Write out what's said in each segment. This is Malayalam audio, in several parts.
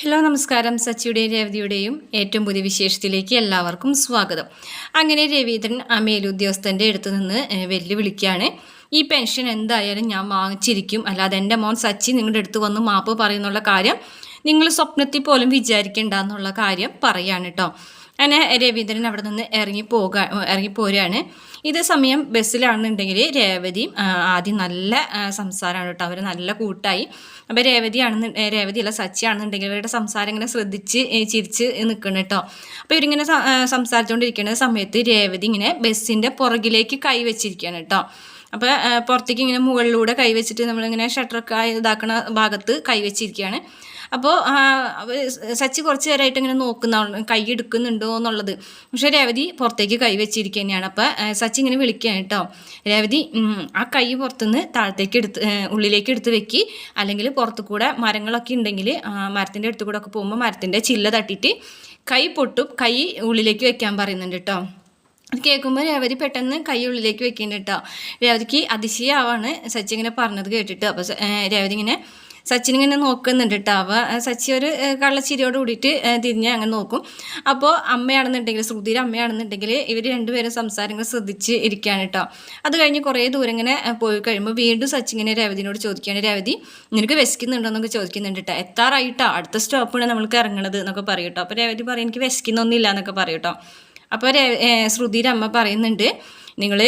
ഹലോ നമസ്കാരം. സച്ചിയുടെയും രവതിയുടെയും ഏറ്റവും പുതിയ വിശേഷത്തിലേക്ക് എല്ലാവർക്കും സ്വാഗതം. അങ്ങനെ രവീന്ദ്രൻ ആ മേലുദ്യോഗസ്ഥന്റെ അടുത്ത് നിന്ന് വെല്ലുവിളിക്കുകയാണ്. ഈ പെൻഷൻ എന്തായാലും ഞാൻ വാങ്ങിച്ചിരിക്കും. അല്ലാതെ എന്റെ മോൻ സച്ചി നിങ്ങളുടെ അടുത്ത് വന്ന് മാപ്പ് പറയുന്നുള്ള കാര്യം നിങ്ങൾ സ്വപ്നത്തിൽ പോലും വിചാരിക്കേണ്ട എന്നുള്ള കാര്യം പറയാണ് കേട്ടോ അങ്ങനെ രവീന്ദ്രൻ അവിടെ നിന്ന് ഇറങ്ങി പോകാൻ ഇറങ്ങി പോരുകയാണ്. ഇതേ സമയം ബസ്സിലാണെന്നുണ്ടെങ്കിൽ രേവതിയും ആദ്യം നല്ല സംസാരമാണ് കേട്ടോ. അവർ നല്ല കൂട്ടായി. അപ്പോൾ രേവതിയാണെന്ന് രേവതിയല്ല സച്ചിയാണെന്നുണ്ടെങ്കിൽ അവരുടെ സംസാരം ഇങ്ങനെ ശ്രദ്ധിച്ച് ചിരിച്ച് നിൽക്കണം കേട്ടോ. അപ്പോൾ ഇവരിങ്ങനെ സംസാരിച്ചുകൊണ്ടിരിക്കുന്ന സമയത്ത് രേവതി ഇങ്ങനെ ബസ്സിന്റെ പുറകിലേക്ക് കൈവച്ചിരിക്കുകയാണ് കേട്ടോ. അപ്പോൾ പുറത്തേക്ക് ഇങ്ങനെ മുകളിലൂടെ കൈവച്ചിട്ട് നമ്മളിങ്ങനെ ഷട്ടറൊക്കെ ഇതാക്കണ ഭാഗത്ത് കൈവച്ചിരിക്കുകയാണ്. അപ്പോൾ സച്ചി കുറച്ച് നേരമായിട്ട് ഇങ്ങനെ നോക്കുന്ന കൈ എടുക്കുന്നുണ്ടോ എന്നുള്ളത്. പക്ഷേ രേവതി പുറത്തേക്ക് കൈ വെച്ചിരിക്കുക തന്നെയാണ് അപ്പോൾ സച്ചി ഇങ്ങനെ വിളിക്കുകയാണ് കേട്ടോ. രേവതി ആ കൈ പുറത്തുനിന്ന് താഴത്തേക്ക് എടുത്ത് ഉള്ളിലേക്ക് എടുത്ത് വെക്കി. അല്ലെങ്കിൽ പുറത്തു കൂടെ മരങ്ങളൊക്കെ ഉണ്ടെങ്കിൽ മരത്തിന്റെ അടുത്ത് കൂടെ ഒക്കെ പോകുമ്പോൾ മരത്തിന്റെ ചില്ല തട്ടിയിട്ട് കൈ പൊട്ടും കൈ ഉള്ളിലേക്ക് വെക്കാൻ പറയുന്നുണ്ട് കേട്ടോ. അത് കേൾക്കുമ്പോൾ രേവതി പെട്ടെന്ന് കൈ ഉള്ളിലേക്ക് വെക്കുന്നുണ്ട് കേട്ടോ രേവതിക്ക് അതിശയാവാണ് സച്ചി ഇങ്ങനെ പറഞ്ഞത് കേട്ടിട്ട്. അപ്പോൾ രേവതി ഇങ്ങനെ സച്ചിൻ ഇങ്ങനെ നോക്കുന്നുണ്ട് കേട്ടോ അപ്പോൾ സച്ചി ഒരു കള്ളച്ചിരിയോട് കൂടിയിട്ട് തിരിഞ്ഞ് അങ്ങനെ നോക്കും. അപ്പോൾ അമ്മയാണെന്നുണ്ടെങ്കിൽ ശ്രുതിയുടെ അമ്മയാണെന്നുണ്ടെങ്കിൽ ഇവർ രണ്ടുപേരും സംസാരങ്ങൾ ശ്രദ്ധിച്ച് ഇരിക്കുകയാണ് കേട്ടോ അത് കഴിഞ്ഞ് കുറേ ദൂരം ഇങ്ങനെ പോയി കഴിയുമ്പോൾ വീണ്ടും സച്ചി ഇങ്ങനെ രേവതിനോട് ചോദിക്കുകയാണ് രേവതി നിനക്ക് വിശക്കുന്നുണ്ടോ? എന്നൊക്കെ ചോദിക്കുന്നുണ്ട് കേട്ടോ എത്താറായിട്ടോ. അടുത്ത സ്റ്റോപ്പാണ് നമ്മൾക്ക് ഇറങ്ങണത് എന്നൊക്കെ പറയും കേട്ടോ അപ്പോൾ രേവതി പറയും എനിക്ക് വിശക്കുന്നൊന്നുമില്ല എന്നൊക്കെ പറയും കേട്ടോ അപ്പോൾ ശ്രുതിയുടെ അമ്മ പറയുന്നുണ്ട് നിങ്ങൾ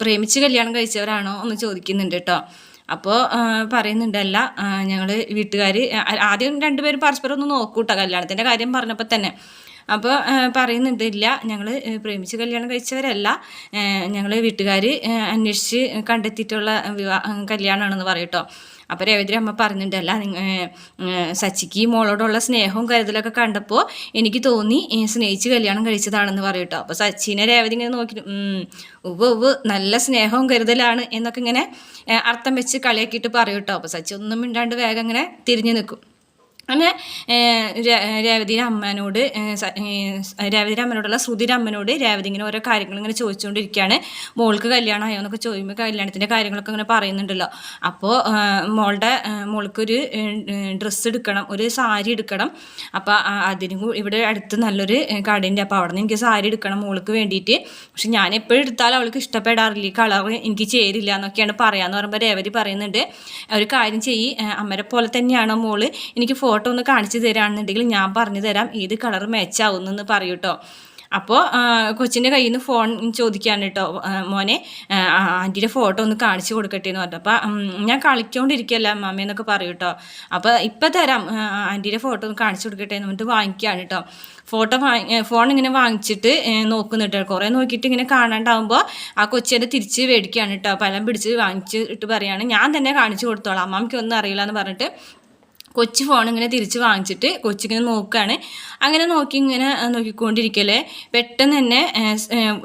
പ്രേമിച്ച് കല്യാണം കഴിച്ചവരാണോ എന്ന് ചോദിക്കുന്നുണ്ട് കേട്ടോ അപ്പോൾ പറയുന്നുണ്ടല്ല ഞങ്ങൾ വീട്ടുകാർ ആദ്യം രണ്ടുപേരും പരസ്പരം ഒന്ന് നോക്കൂട്ടോ കല്യാണത്തിന്റെ കാര്യം പറഞ്ഞപ്പോൾ തന്നെ. അപ്പോൾ പറയുന്നുണ്ട് ഇല്ല ഞങ്ങൾ പ്രേമിച്ച് കല്യാണം കഴിച്ചവരല്ല. ഞങ്ങൾ വീട്ടുകാർ അന്വേഷിച്ച് കണ്ടെത്തിയിട്ടുള്ള വിവാഹ കല്യാണമാണെന്ന് പറയട്ടോ അപ്പോൾ രേവതി അമ്മ പറഞ്ഞിട്ടല്ല സച്ചിക്ക് ഈ മോളോടുള്ള സ്നേഹവും കരുതലൊക്കെ കണ്ടപ്പോൾ എനിക്ക് തോന്നി സ്നേഹിച്ച് കല്യാണം കഴിച്ചതാണെന്ന് പറയും കേട്ടോ അപ്പോൾ സച്ചിനെ രേവതി ഇങ്ങനെ നോക്കി ഉവ് ഉവ് നല്ല സ്നേഹവും കരുതലാണ് എന്നൊക്കെ ഇങ്ങനെ അർത്ഥം വെച്ച് കളിയാക്കിയിട്ട് പറയും അപ്പോൾ സച്ചി ഒന്നും മിണ്ടാണ്ട് വേഗം ഇങ്ങനെ തിരിഞ്ഞു നിൽക്കും അങ്ങനെ രേവതിയുടെ അമ്മനോട് രേവതിയുടെ അമ്മനോടുള്ള ശ്രുതിയുടെ അമ്മനോട് രേവതി ഇങ്ങനെ ഓരോ കാര്യങ്ങൾ ഇങ്ങനെ ചോദിച്ചുകൊണ്ടിരിക്കുകയാണ് മോൾക്ക് കല്യാണം ആയോ എന്നൊക്കെ ചോദിക്കുമ്പോൾ കല്യാണത്തിന്റെ കാര്യങ്ങളൊക്കെ ഇങ്ങനെ പറയുന്നുണ്ടല്ലോ. അപ്പോൾ മോളുടെ മോൾക്കൊരു ഡ്രസ്സ് എടുക്കണം ഒരു സാരി എടുക്കണം. അപ്പോൾ അതിന് ഇവിടെ അടുത്ത് നല്ലൊരു കടയുണ്ട്. അപ്പോൾ അവിടെ നിന്ന് എനിക്ക് സാരി എടുക്കണം മോൾക്ക് വേണ്ടിയിട്ട്. പക്ഷെ ഞാൻ എപ്പോഴും എടുത്താലും അവൾക്ക് ഇഷ്ടപ്പെടാറില്ല. ഈ കളർ എനിക്ക് ചേരില്ല എന്നൊക്കെയാണ് പറയാമെന്ന് പറയുമ്പോൾ രേവതി പറയുന്നുണ്ട്. ഒരു കാര്യം ചെയ്യ്. അമ്മരെ പോലെ തന്നെയാണോ മോൾ? എനിക്ക് ഫോട്ടോ ഒന്ന് കാണിച്ചു തരാണെന്നുണ്ടെങ്കിൽ ഞാൻ പറഞ്ഞു തരാം ഏത് കളർ മാച്ചാവുന്നെന്ന് പറയൂ കേട്ടോ അപ്പോൾ കൊച്ചിന്റെ കയ്യിൽ നിന്ന് ഫോൺ ചോദിക്കുകയാണ് കേട്ടോ മോനെ ആന്റിയുടെ ഫോട്ടോ ഒന്ന് കാണിച്ചു കൊടുക്കട്ടെ എന്ന് പറഞ്ഞു അപ്പോൾ ഞാൻ കളിച്ചുകൊണ്ടിരിക്കുകയല്ല അമ്മയെന്നൊക്കെ പറയും കേട്ടോ അപ്പോൾ ഇപ്പം തരാം. ആന്റിയുടെ ഫോട്ടോ ഒന്ന് കാണിച്ചു കൊടുക്കട്ടെ എന്ന് പറഞ്ഞിട്ട് വാങ്ങിക്കുകയാണ് കേട്ടോ ഫോട്ടോ ഫോൺ ഇങ്ങനെ വാങ്ങിച്ചിട്ട് നോക്കുന്നുണ്ട് കുറേ നോക്കിയിട്ട് ഇങ്ങനെ കാണാണ്ടാവുമ്പോൾ ആ കൊച്ചിയുടെ തിരിച്ച് മേടിക്കുകയാണ് കേട്ടോ പലം പിടിച്ച് വാങ്ങിച്ചിട്ട് പറയുകയാണ് ഞാൻ തന്നെ കാണിച്ചു കൊടുത്തോളാം. അമ്മമ്മയ്ക്ക് ഒന്നും അറിയില്ല എന്ന് പറഞ്ഞിട്ട് കൊച്ചു ഫോൺ ഇങ്ങനെ തിരിച്ച് വാങ്ങിച്ചിട്ട് കൊച്ചിങ്ങനെ നോക്കുകയാണ് അങ്ങനെ നോക്കി ഇങ്ങനെ നോക്കിക്കൊണ്ടിരിക്കല്ലേ. നോക്കിക്കൊണ്ടിരിക്കലേ പെട്ടെന്ന് തന്നെ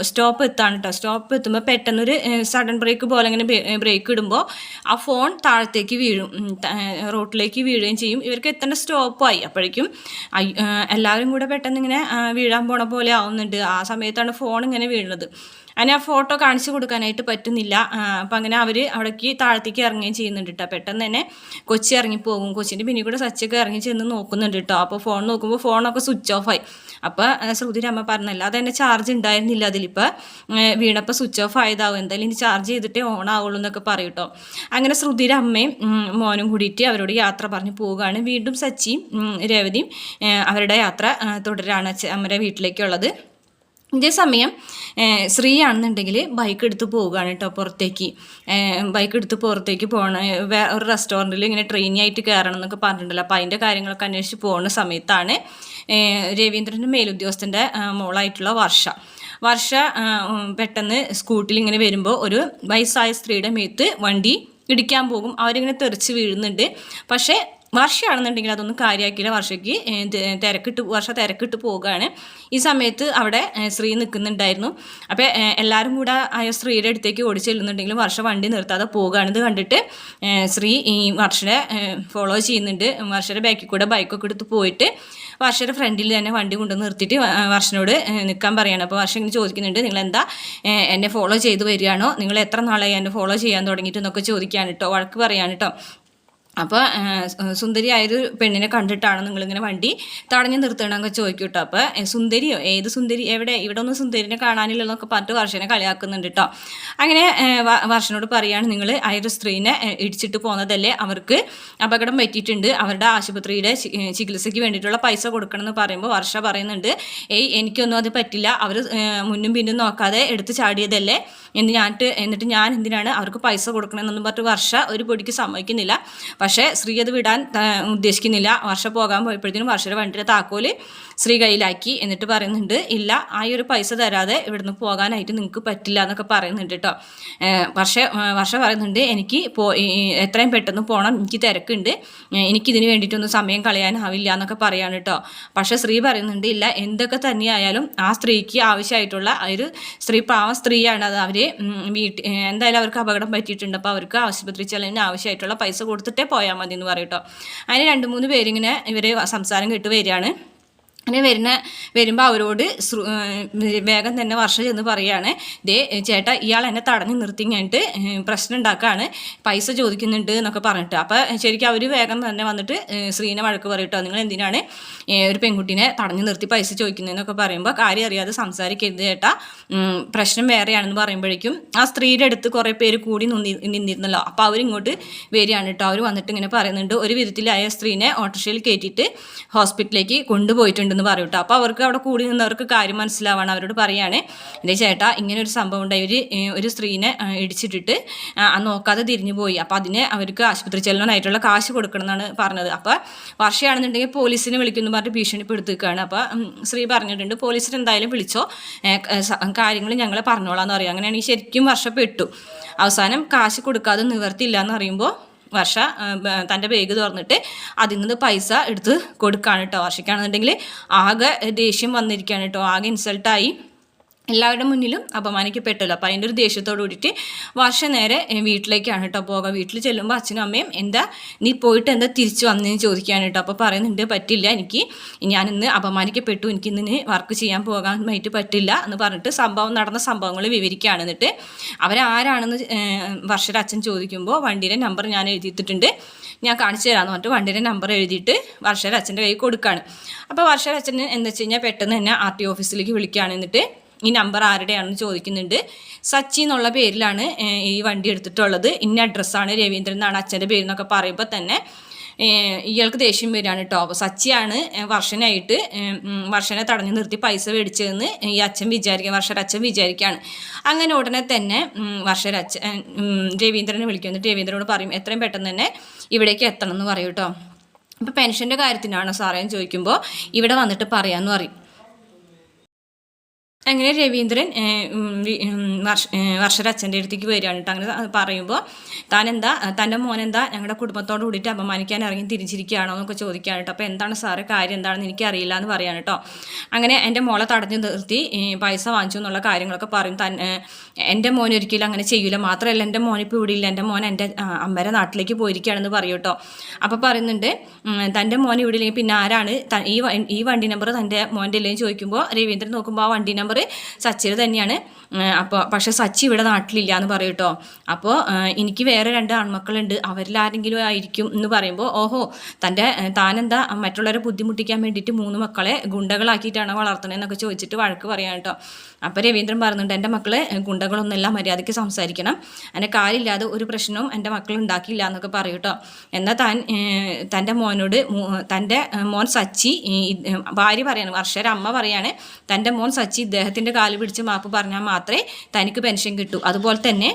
സ്റ്റോപ്പ് എത്താണ് കേട്ടോ സ്റ്റോപ്പ് എത്തുമ്പോൾ പെട്ടെന്നൊരു സഡൻ ബ്രേക്ക് പോലെ ഇങ്ങനെ ബ്രേക്ക് ഇടുമ്പോൾ ആ ഫോൺ താഴത്തേക്ക് വീഴും. റോട്ടിലേക്ക് വീഴുകയും ചെയ്യും. ഇവർക്ക് എത്തേണ്ട സ്റ്റോപ്പായി അപ്പോഴേക്കും എല്ലാവരും കൂടെ പെട്ടെന്ന് ഇങ്ങനെ വീഴാൻ പോണ പോലെ ആവുന്നുണ്ട്. ആ സമയത്താണ് ഫോൺ ഇങ്ങനെ വീഴുന്നത്. അങ്ങനെ ആ ഫോട്ടോ കാണിച്ചു കൊടുക്കാനായിട്ട് പറ്റുന്നില്ല. അപ്പം അങ്ങനെ അവർ അവിടേക്ക് താഴത്തേക്ക് ഇറങ്ങുകയും ചെയ്യുന്നുണ്ട് കേട്ടോ പെട്ടെന്ന് തന്നെ കൊച്ചി ഇറങ്ങിപ്പോകും. കൊച്ചിന്റെ പിന്നിൽ കൂടെ സച്ചൊക്കെ ഇറങ്ങി ചെന്ന് നോക്കുന്നുണ്ട് കേട്ടോ അപ്പോൾ ഫോൺ നോക്കുമ്പോൾ ഫോണൊക്കെ സ്വിച്ച് ഓഫായി അപ്പോൾ ശ്രുതിയുടെ അമ്മ പറഞ്ഞല്ല അതെന്നെ ചാർജ് ഉണ്ടായിരുന്നില്ല അതിലിപ്പോൾ വീണപ്പോൾ സ്വിച്ച് ഓഫ് ആയതാവും. എന്തായാലും ഇനി ചാർജ് ചെയ്തിട്ടേ ഓൺ ആവുള്ളൂ എന്നൊക്കെ പറയും കേട്ടോ അങ്ങനെ ശ്രുതിയുടെ അമ്മയും മോനും കൂടിയിട്ട് അവരോട് യാത്ര പറഞ്ഞ് പോവുകയാണ്. വീണ്ടും സച്ചിയും രേവതിയും അവരുടെ യാത്ര തുടരാണ് അമ്മയുടെ വീട്ടിലേക്കുള്ളത്. ഇതേ സമയം ഏഹ്, ആണെന്നുണ്ടെങ്കിൽ ബൈക്ക് എടുത്ത് പോവുകയാണ് കേട്ടോ പുറത്തേക്ക്. ബൈക്ക് എടുത്ത് പുറത്തേക്ക് പോകണം ഒരു റെസ്റ്റോറന്റിൽ ഇങ്ങനെ ട്രെയിനി ആയിട്ട് കയറണം എന്നൊക്കെ പറഞ്ഞിട്ടുണ്ടല്ലോ. അപ്പോൾ അതിന്റെ കാര്യങ്ങളൊക്കെ അന്വേഷിച്ച് പോകുന്ന സമയത്താണ് രവീന്ദ്രന്റെ മേലുദ്യോഗസ്ഥന്റെ മോളായിട്ടുള്ള വർഷ. വർഷ പെട്ടെന്ന് സ്കൂട്ടിൽ ഇങ്ങനെ വരുമ്പോൾ ഒരു വയസ്സായ സ്ത്രീയുടെ മേത്ത് വണ്ടി ഇടിക്കാൻ പോകും. അവരിങ്ങനെ തെറിച്ച് വീഴുന്നുണ്ട്. പക്ഷേ വർഷയാണെന്നുണ്ടെങ്കിൽ അതൊന്നും കാര്യമാക്കിയില്ല വർഷയ്ക്ക് തിരക്കിട്ട് വർഷ തിരക്കിട്ട് പോവുകയാണ്. ഈ സമയത്ത് അവിടെ സ്ത്രീ നിൽക്കുന്നുണ്ടായിരുന്നു. അപ്പോൾ എല്ലാവരും കൂടെ ആ സ്ത്രീയുടെ അടുത്തേക്ക് ഓടി ചെല്ലുന്നുണ്ടെങ്കിലും വർഷ വണ്ടി നിർത്താതെ പോവുകയാണ്. ഇത് കണ്ടിട്ട് സ്ത്രീ ഈ വർഷയെ ഫോളോ ചെയ്യുന്നുണ്ട്. വർഷയുടെ ബാക്കിൽ കൂടെ ബൈക്കൊക്കെ എടുത്ത് പോയിട്ട് വർഷയുടെ ഫ്രണ്ടിൽ തന്നെ വണ്ടി കൊണ്ടു നിർത്തിയിട്ട് വർഷനോട് നിൽക്കാൻ പറയാണ്. അപ്പോൾ വർഷം ഇങ്ങനെ ചോദിക്കുന്നുണ്ട് നിങ്ങൾ എന്താ എന്നെ ഫോളോ ചെയ്ത് വരികയാണോ? നിങ്ങൾ എത്ര നാളായി എന്നെ ഫോളോ ചെയ്യാൻ തുടങ്ങിയിട്ട്? എന്നൊക്കെ ചോദിക്കാൻ കേട്ടോ വഴക്ക് പറയാൻ കേട്ടോ അപ്പോൾ സുന്ദരിയായൊരു പെണ്ണിനെ കണ്ടിട്ടാണ് നിങ്ങളിങ്ങനെ വണ്ടി തടഞ്ഞു നിർത്തണമെന്നൊക്കെ ചോദിക്കും കേട്ടോ അപ്പോൾ സുന്ദരിയോ ഏത് സുന്ദരി എവിടെ ഇവിടെ ഒന്നും സുന്ദരിനെ കാണാനില്ലെന്നൊക്കെ പറഞ്ഞിട്ട് വർഷനെ കളിയാക്കുന്നുണ്ട് കേട്ടോ അങ്ങനെ വർഷനോട് പറയാണ് നിങ്ങൾ ആ ഒരു സ്ത്രീനെ ഇടിച്ചിട്ട് പോകുന്നതല്ലേ അവർക്ക് അപകടം പറ്റിയിട്ടുണ്ട്. അവരുടെ ആശുപത്രിയുടെ ചികിത്സയ്ക്ക് വേണ്ടിയിട്ടുള്ള പൈസ കൊടുക്കണം എന്ന് പറയുമ്പോൾ വർഷ പറയുന്നുണ്ട് ഏയ് എനിക്കൊന്നും അത് പറ്റില്ല. അവർ മുന്നും പിന്നും നോക്കാതെ എടുത്ത് ചാടിയതല്ലേ? എന്ന് ഞാനിട്ട് എന്നിട്ട് ഞാൻ എന്തിനാണ് അവർക്ക് പൈസ കൊടുക്കണമെന്നൊന്നും പറഞ്ഞിട്ട് വർഷ ഒരു പൊടിക്ക് സമ്മതിക്കുന്നില്ല. പക്ഷേ സ്ത്രീ അത് വിടാൻ ഉദ്ദേശിക്കുന്നില്ല. വർഷ പോകാൻ പോയപ്പോഴത്തേനും വർഷയുടെ വണ്ടിയുടെ താക്കോൽ സ്ത്രീ കയ്യിലാക്കി എന്നിട്ട് പറയുന്നുണ്ട് ഇല്ല ആ ഒരു പൈസ തരാതെ ഇവിടുന്ന് പോകാനായിട്ട് നിങ്ങൾക്ക് പറ്റില്ല എന്നൊക്കെ പറയുന്നുണ്ട് കേട്ടോ. വർഷ വർഷ പറയുന്നുണ്ട് എനിക്ക് പോ എത്രയും പെട്ടെന്ന് പോകണം എനിക്ക് തിരക്കുണ്ട്. എനിക്കിതിന് വേണ്ടിയിട്ടൊന്നും സമയം കളയാനാവില്ല എന്നൊക്കെ പറയാണ് കേട്ടോ. പക്ഷേ സ്ത്രീ പറയുന്നുണ്ട് ഇല്ല എന്തൊക്കെ തന്നെയായാലും ആ സ്ത്രീക്ക് ആവശ്യമായിട്ടുള്ള ഒരു സ്ത്രീ പാവ സ്ത്രീയാണ്. അത് അവർ വീട്ടിൽ എന്തായാലും അവർക്ക് അപകടം പറ്റിയിട്ടുണ്ട്. അപ്പോൾ അവർക്ക് ആശുപത്രി ചെലവിന് ആവശ്യമായിട്ടുള്ള പൈസ കൊടുത്തിട്ടേ പോയാൽ മതി എന്ന് പറയും കേട്ടോ അതിന് രണ്ട് മൂന്ന് പേരിങ്ങനെ ഇവർ സംസാരം കേട്ട് വരികയാണ്. അങ്ങനെ വരുന്ന വരുമ്പോൾ അവരോട് വേഗം തന്നെ വർഷ ചെന്ന് പറയാണ് ദേ ചേട്ട ഇയാൾ എന്നെ തടഞ്ഞു നിർത്തി കഴിഞ്ഞിട്ട് പ്രശ്നം ഉണ്ടാക്കുകയാണ് പൈസ ചോദിക്കുന്നുണ്ട് എന്നൊക്കെ പറഞ്ഞിട്ട്. അപ്പോൾ ശരിക്കും അവർ വേഗം തന്നെ വന്നിട്ട് ശ്രീനെ വഴക്ക് പറയട്ടോ നിങ്ങൾ എന്തിനാണ് ഒരു പെൺകുട്ടീനെ തടഞ്ഞു നിർത്തി പൈസ ചോദിക്കുന്നതെന്നൊക്കെ പറയുമ്പോൾ കാര്യം അറിയാതെ സംസാരിക്കരുത് ചേട്ടാ. പ്രശ്നം വേറെയാണെന്ന് പറയുമ്പോഴേക്കും ആ സ്ത്രീയുടെ അടുത്ത് കുറേ പേര് കൂടി നിന്നി നിന്നിരുന്നല്ലോ. അപ്പോൾ അവരിങ്ങോട്ട് വരികയാണ് കേട്ടോ അവർ വന്നിട്ട് ഇങ്ങനെ പറയുന്നുണ്ട്. ഒരു വിധത്തിലായ സ്ത്രീനെ ഓട്ടോറിക്ഷയിൽ കയറ്റിയിട്ട് ഹോസ്പിറ്റലിലേക്ക് കൊണ്ടുപോയിട്ടുണ്ടെന്ന് പറയും കേട്ടോ. അപ്പോൾ അവർക്ക് അവിടെ കൂടി നിന്നവർക്ക് കാര്യം മനസ്സിലാവാണ്. അവരോട് പറയുകയാണ് എന്റെ ചേട്ടാ ഇങ്ങനെ ഒരു സംഭവം ഉണ്ടായി. ഒരു ഒരു സ്ത്രീനെ ഇടിച്ചിട്ടിട്ട് നോക്കാതെ തിരിഞ്ഞു പോയി. അപ്പോൾ അതിന് അവർക്ക് ആശുപത്രി ചെല്ലണമായിട്ടുള്ള കാശ് കൊടുക്കണം എന്നാണ് പറഞ്ഞത്. അപ്പോൾ വർഷയാണെന്നുണ്ടെങ്കിൽ പോലീസിനെ വിളിക്കുന്നു പറഞ്ഞ് ഭീഷണിപ്പെടുത്തുകയാണ് അപ്പോൾ സ്ത്രീ പറഞ്ഞിട്ടുണ്ട് പോലീസിന് എന്തായാലും വിളിച്ചോ? കാര്യങ്ങൾ ഞങ്ങളെ പറഞ്ഞോളാം എന്ന് പറയും. അങ്ങനെയാണെങ്കിൽ ശരിക്കും വർഷപ്പെട്ടു. അവസാനം കാശ് കൊടുക്കാതെ നിവർത്തിയില്ല എന്ന് അറിയുമ്പോൾ വർഷ തന്റെ ബേഗ് തുറന്നിട്ട് അതിൽ നിന്ന് പൈസ എടുത്ത് കൊടുക്കുകയാണ് കേട്ടോ വർഷയ്ക്കാണെന്നുണ്ടെങ്കിൽ ആകെ ദേഷ്യം വന്നിരിക്കുകയാണ് കേട്ടോ ആകെ ഇൻസൾട്ടായി എല്ലാവരുടെ മുന്നിലും അപമാനിക്കപ്പെട്ടല്ലോ. അപ്പോൾ അതിന്റെ ഒരു ദേഷ്യത്തോട് കൂടിയിട്ട് വർഷ നേരെ വീട്ടിലേക്കാണ് കേട്ടോ പോകുക വീട്ടിൽ ചെല്ലുമ്പോൾ അച്ഛനും അമ്മയും എന്താ നീ പോയിട്ട് എന്താ തിരിച്ചു വന്നതെന്ന് ചോദിക്കുകയാണ് കേട്ടോ. അപ്പോൾ പറയുന്നുണ്ട് പറ്റില്ല എനിക്ക് ഞാനിന്ന് അപമാനിക്കപ്പെട്ടു. എനിക്ക് ഇന്ന് വർക്ക് ചെയ്യാൻ പോകാനായിട്ട് പറ്റില്ല എന്ന് പറഞ്ഞിട്ട് സംഭവം നടന്ന സംഭവങ്ങൾ വിവരിക്കുകയാണ്. എന്നിട്ട് അവരാരാണെന്ന് വർഷയുടെ അച്ഛൻ ചോദിക്കുമ്പോൾ വണ്ടിയുടെ നമ്പർ ഞാൻ എഴുതിയിട്ടുണ്ട് ഞാൻ കാണിച്ചു തരാമെന്ന് പറഞ്ഞിട്ട് വണ്ടിയുടെ നമ്പർ എഴുതിയിട്ട് വർഷയുടെ അച്ഛന്റെ കയ്യിൽ കൊടുക്കുകയാണ് അപ്പോൾ വർഷയുടെ അച്ഛന് എന്താ വെച്ച് കഴിഞ്ഞാൽ പെട്ടെന്ന് തന്നെ ആർ ടി ഓഫീസിലേക്ക് വിളിക്കുകയാണ്. എന്നിട്ട് ഈ നമ്പർ ആരുടെയാണെന്ന് ചോദിക്കുന്നുണ്ട്. സച്ചി എന്നുള്ള പേരിലാണ് ഈ വണ്ടി എടുത്തിട്ടുള്ളത്. ഇന്ന അഡ്രസ്സാണ് രവീന്ദ്രൻ എന്നാണ് അച്ഛന്റെ പേര് എന്നൊക്കെ പറയുമ്പോൾ തന്നെ ഇയാൾക്ക് ദേഷ്യം വരികയാണ് കേട്ടോ. അപ്പോൾ സച്ചിയാണ് വർഷനായിട്ട് വർഷനെ തടഞ്ഞു നിർത്തി പൈസ മേടിച്ചതെന്ന് ഈ അച്ഛൻ വിചാരിക്കുക വർഷയുടെ അച്ഛൻ വിചാരിക്കുകയാണ്. അങ്ങനെ ഉടനെ തന്നെ അച്ഛൻ രവീന്ദ്രനെ വിളിക്കും. എന്നിട്ട് രവീന്ദ്രനോട് പറയും എത്രയും പെട്ടെന്ന് തന്നെ ഇവിടേക്ക് എത്തണം എന്ന് പറയും കേട്ടോ. അപ്പോൾ പെൻഷന്റെ കാര്യത്തിനാണോ സാറേ ചോദിക്കുമ്പോൾ ഇവിടെ വന്നിട്ട് പറയാമെന്ന് പറയും. അങ്ങനെ രവീന്ദ്രൻ വർഷ അച്ഛന്റെ അടുത്തേക്ക് വരികയാണ് കേട്ടോ അങ്ങനെ പറയുമ്പോൾ താൻ എന്താ തന്റെ മോനെന്താ ഞങ്ങളുടെ കുടുംബത്തോട് കൂടിയിട്ട് അപമാനിക്കാൻ ഇറങ്ങി തിരിച്ചിരിക്കുകയാണോ എന്നൊക്കെ ചോദിക്കുകയാണ് കേട്ടോ അപ്പോൾ എന്താണ് സാറ് കാര്യം? എന്താണെന്ന് എനിക്കറിയില്ല എന്ന് പറയാണ് കേട്ടോ അങ്ങനെ എന്റെ മോളെ തടഞ്ഞു നിർത്തി പൈസ വാങ്ങിച്ചു എന്നുള്ള കാര്യങ്ങളൊക്കെ പറയും. തൻ എന്റെ മോൻ ഒരിക്കലും അങ്ങനെ ചെയ്യില്ല മാത്രമല്ല എന്റെ മോനിപ്പോൾ ഇവിടെ ഇല്ല. എന്റെ മോൻ എന്റെ അമ്മയുടെ നാട്ടിലേക്ക് പോയിരിക്കുകയാണെന്ന് പറയും കേട്ടോ അപ്പോൾ പറയുന്നുണ്ട് തന്റെ മോൻ ഇവിടെ ഇല്ലെങ്കിൽ പിന്നെ ആരാണ്? ഈ ഈ വണ്ടി നമ്പർ തന്റെ മോന്റെ ഇല്ലെങ്കിൽ ചോദിക്കുമ്പോൾ രവീന്ദ്രൻ നോക്കുമ്പോൾ ആ വണ്ടി നമ്പർ സച്ചിയുടെ തന്നെയാണ്. അപ്പോൾ പക്ഷേ സച്ചി ഇവിടെ നാട്ടിലില്ല എന്ന് പറയും കേട്ടോ. അപ്പോൾ എനിക്ക് വേറെ രണ്ട് ആൺമക്കളുണ്ട്. അവരിൽ ആരെങ്കിലും ആയിരിക്കും എന്ന് പറയുമ്പോൾ ഓഹോ തന്റെ താനെന്താ മറ്റുള്ളവരെ ബുദ്ധിമുട്ടിക്കാൻ വേണ്ടിയിട്ട് മൂന്ന് മക്കളെ ഗുണ്ടകളാക്കിയിട്ടാണ് വളർത്തണതെന്നൊക്കെ ചോദിച്ചിട്ട് വഴക്ക് പറയാൻ കേട്ടോ. അപ്പോൾ രവീന്ദ്രൻ പറയുന്നുണ്ട് എന്റെ മക്കളെ ഗുണ്ടകളൊന്നുമല്ല മര്യാദയ്ക്ക് സംസാരിക്കണം. എന്റെ കാര്യമില്ലാതെ ഒരു പ്രശ്നവും എന്റെ മക്കൾ ഉണ്ടാക്കിയില്ല എന്നൊക്കെ പറയും കേട്ടോ. എന്നാൽ താൻ തന്റെ മോനോട് തന്റെ മോൻ സച്ചി ഭാര്യ പറയാണ് വർഷയുടെ അമ്മ പറയാണ് തന്റെ മോൻ സച്ചി ഇദ്ദേഹത്തിന്റെ കാൽ പിടിച്ച് മാപ്പ് പറഞ്ഞാൽ മാത്രമേ തനിക്ക് പെൻഷൻ കിട്ടൂ. അതുപോലെ തന്നെ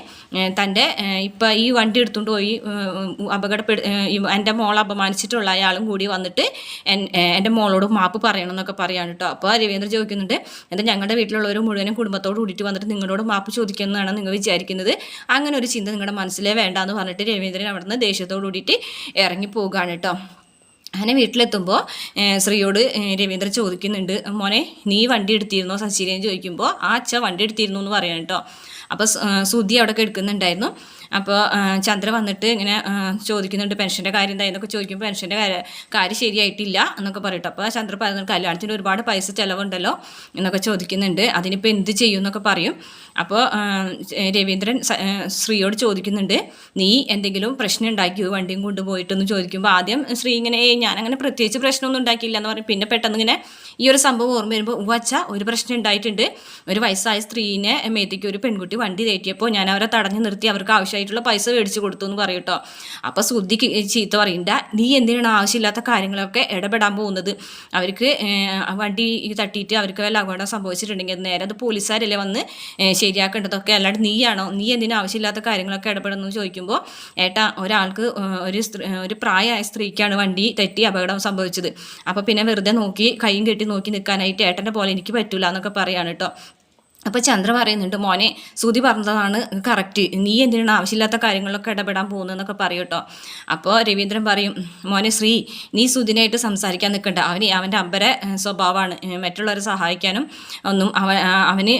തന്റെ ഇപ്പം ഈ വണ്ടി എടുത്തുകൊണ്ട് പോയി അപകടപ്പെടു എന്റെ മോളെ അപമാനിച്ചിട്ടുള്ള അയാളും കൂടി വന്നിട്ട് എൻ- എന്റെ മോളോട് മാപ്പ് പറയണം എന്നൊക്കെ പറയാണ് കേട്ടോ അപ്പോൾ രവീന്ദ്രൻ ചോദിക്കുന്നുണ്ട് എന്താ ഞങ്ങളുടെ വീട്ടിലുള്ളവർ മുഴുവനും കുടുംബത്തോട് കൂടിയിട്ട് വന്നിട്ട് നിങ്ങളോട് മാപ്പ് ചോദിക്കുന്നതാണ് നിങ്ങൾ വിചാരിക്കുന്നത്? അങ്ങനെ ഒരു ചിന്ത നിങ്ങളുടെ മനസ്സിലേ വേണ്ട എന്ന് പറഞ്ഞിട്ട് രവീന്ദ്രൻ അവിടുന്ന് ദേഷ്യത്തോടു കൂടിയിട്ട് ഇറങ്ങി പോവുകയാണ് കേട്ടോ അങ്ങനെ വീട്ടിലെത്തുമ്പോൾ ശ്രീയോട് രവീന്ദ്രൻ ചോദിക്കുന്നുണ്ട് മോനെ നീ വണ്ടി എടുത്തിരുന്നോ? സച്ചിനെ ചോദിക്കുമ്പോൾ ആ അച്ഛ വണ്ടി എടുത്തിരുന്നു എന്ന് പറയാം കേട്ടോ അപ്പോൾ സുധി അവിടെ എടുക്കുന്നുണ്ടായിരുന്നു അപ്പോൾ ചന്ദ്ര വന്നിട്ട് ഇങ്ങനെ ചോദിക്കുന്നുണ്ട് പെൻഷന്റെ കാര്യം എന്താ? എന്നൊക്കെ ചോദിക്കുമ്പോൾ പെൻഷന്റെ കാര്യം കാര്യം ശരിയായിട്ടില്ല എന്നൊക്കെ പറയട്ടെ. അപ്പോൾ ചന്ദ്ര പറയുന്നത് കല്യാണത്തിന് ഒരുപാട് പൈസ ചിലവുണ്ടല്ലോ എന്നൊക്കെ ചോദിക്കുന്നുണ്ട്. അതിനിപ്പോൾ എന്ത് ചെയ്യും? എന്നൊക്കെ പറയും. അപ്പോൾ രവീന്ദ്രൻ ശ്രീയോട് ചോദിക്കുന്നുണ്ട് നീ എന്തെങ്കിലും പ്രശ്നം ഉണ്ടാക്കിയോ? വണ്ടിയും കൊണ്ടുപോയിട്ടെന്ന് ചോദിക്കുമ്പോൾ ആദ്യം ശ്രീ ഇങ്ങനെ ഞാൻ അങ്ങനെ പ്രത്യേകിച്ച് പ്രശ്നമൊന്നും ഉണ്ടാക്കിയില്ല എന്ന് പറയും. പിന്നെ പെട്ടെന്ന് ഇങ്ങനെ ഈ ഒരു സംഭവം ഓർമ്മ വരുമ്പോൾ ഉവച്ച ഒരു പ്രശ്നം ഉണ്ടായിട്ടുണ്ട്. ഒരു വയസ്സായ സ്ത്രീനെ മേത്തേക്ക് ഒരു പെൺകുട്ടി വണ്ടി തേറ്റിയപ്പോൾ ഞാൻ അവരെ തടഞ്ഞു നിർത്തി അവർക്ക് ആവശ്യമായിട്ടുള്ള പൈസ മേടിച്ചു കൊടുത്തു എന്ന് പറയും കേട്ടോ അപ്പോൾ ശ്രുതിക്ക് ചീത്ത പറയണ്ട നീ എന്തിനാണ് ആവശ്യമില്ലാത്ത കാര്യങ്ങളൊക്കെ ഇടപെടാൻ പോകുന്നത്? അവർക്ക് വണ്ടി തട്ടിയിട്ട് അവർക്ക് വല്ല അപകടം സംഭവിച്ചിട്ടുണ്ടെങ്കിൽ നേരെ അത് പോലീസുകാരല്ലേ വന്ന് ശരിയാക്കേണ്ടതൊക്കെ? അല്ലാണ്ട് നീയാണോ? നീ എന്തിനാ ആവശ്യമില്ലാത്ത കാര്യങ്ങളൊക്കെ ഇടപെടുന്നു? ചോദിക്കുമ്പോൾ ഏട്ടാ ഒരാൾക്ക് ഒരു ഒരു പ്രായമായ സ്ത്രീക്കാണ് വണ്ടി തെറ്റി അപകടം സംഭവിച്ചത്. അപ്പോൾ പിന്നെ വെറുതെ നോക്കി കൈയും കെട്ടി നോക്കി നിൽക്കാനായിട്ട് ഏട്ടന്റെ പോലെ എനിക്ക് പറ്റൂല എന്നൊക്കെ പറയാണ് കേട്ടോ അപ്പോൾ ചന്ദ്ര പറയുന്നുണ്ട് മോനെ സുതി പറഞ്ഞതാണ് കറക്റ്റ് നീ എന്തിനാണ് ആവശ്യമില്ലാത്ത കാര്യങ്ങളൊക്കെ ഇടപെടാൻ പോകുന്നതെന്നൊക്കെ പറയും കേട്ടോ അപ്പോൾ രവീന്ദ്രൻ പറയും മോനെ ശ്രീ നീ സുതിനായിട്ട് സംസാരിക്കാൻ നിൽക്കണ്ട. അവന് അവന്റെ അമ്പര സ്വഭാവമാണ്. മറ്റുള്ളവരെ സഹായിക്കാനും ഒന്നും അവൻ ആ, അവന്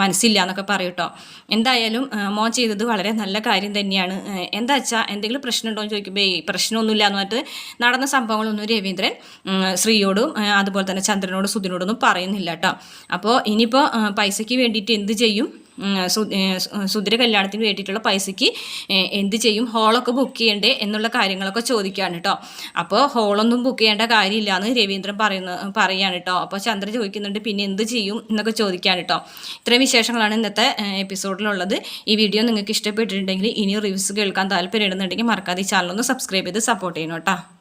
മനസ്സില്ല എന്നൊക്കെ പറയും കേട്ടോ എന്തായാലും മോൻ ചെയ്തത് വളരെ നല്ല കാര്യം തന്നെയാണ്. എന്താ വെച്ചാൽ എന്തെങ്കിലും പ്രശ്നമുണ്ടോ? എന്ന് ചോദിക്കുമ്പോൾ ഈ പ്രശ്നമൊന്നുമില്ല എന്ന് പറഞ്ഞിട്ട് നടന്ന സംഭവങ്ങളൊന്നും രവീന്ദ്രൻ ശ്രീയോടും അതുപോലെ തന്നെ ചന്ദ്രനോടും സുതിനോടൊന്നും പറയുന്നില്ല കേട്ടോ അപ്പോൾ ഇനിയിപ്പോൾ പൈസയ്ക്ക് വേണ്ടിയിട്ട് എന്ത് ചെയ്യും? സുധിര കല്യാണത്തിന് വേണ്ടിയിട്ടുള്ള പൈസയ്ക്ക് എന്ത് ചെയ്യും? ഹോളൊക്കെ ബുക്ക് ചെയ്യണ്ടേ എന്നുള്ള കാര്യങ്ങളൊക്കെ ചോദിക്കുകയാണ് കേട്ടോ അപ്പോൾ ഹോളൊന്നും ബുക്ക് ചെയ്യേണ്ട കാര്യമില്ല എന്ന് രവീന്ദ്രൻ പറയുന്ന പറയാണ് കേട്ടോ അപ്പോൾ ചന്ദ്ര ചോദിക്കുന്നുണ്ട് പിന്നെ എന്ത് ചെയ്യും എന്നൊക്കെ ചോദിക്കുകയാണ് കേട്ടോ ഇത്രയും വിശേഷങ്ങളാണ് ഇന്നത്തെ എപ്പിസോഡിലുള്ളത് ഈ വീഡിയോ നിങ്ങൾക്ക് ഇഷ്ടപ്പെട്ടിട്ടുണ്ടെങ്കിൽ ഇനി റിവ്യൂസ് കേൾക്കാൻ താല്പര്യം മറക്കാതെ ഈ ചാനലൊന്ന് സബ്സ്ക്രൈബ് ചെയ്ത് സപ്പോർട്ട് ചെയ്യണം കേട്ടോ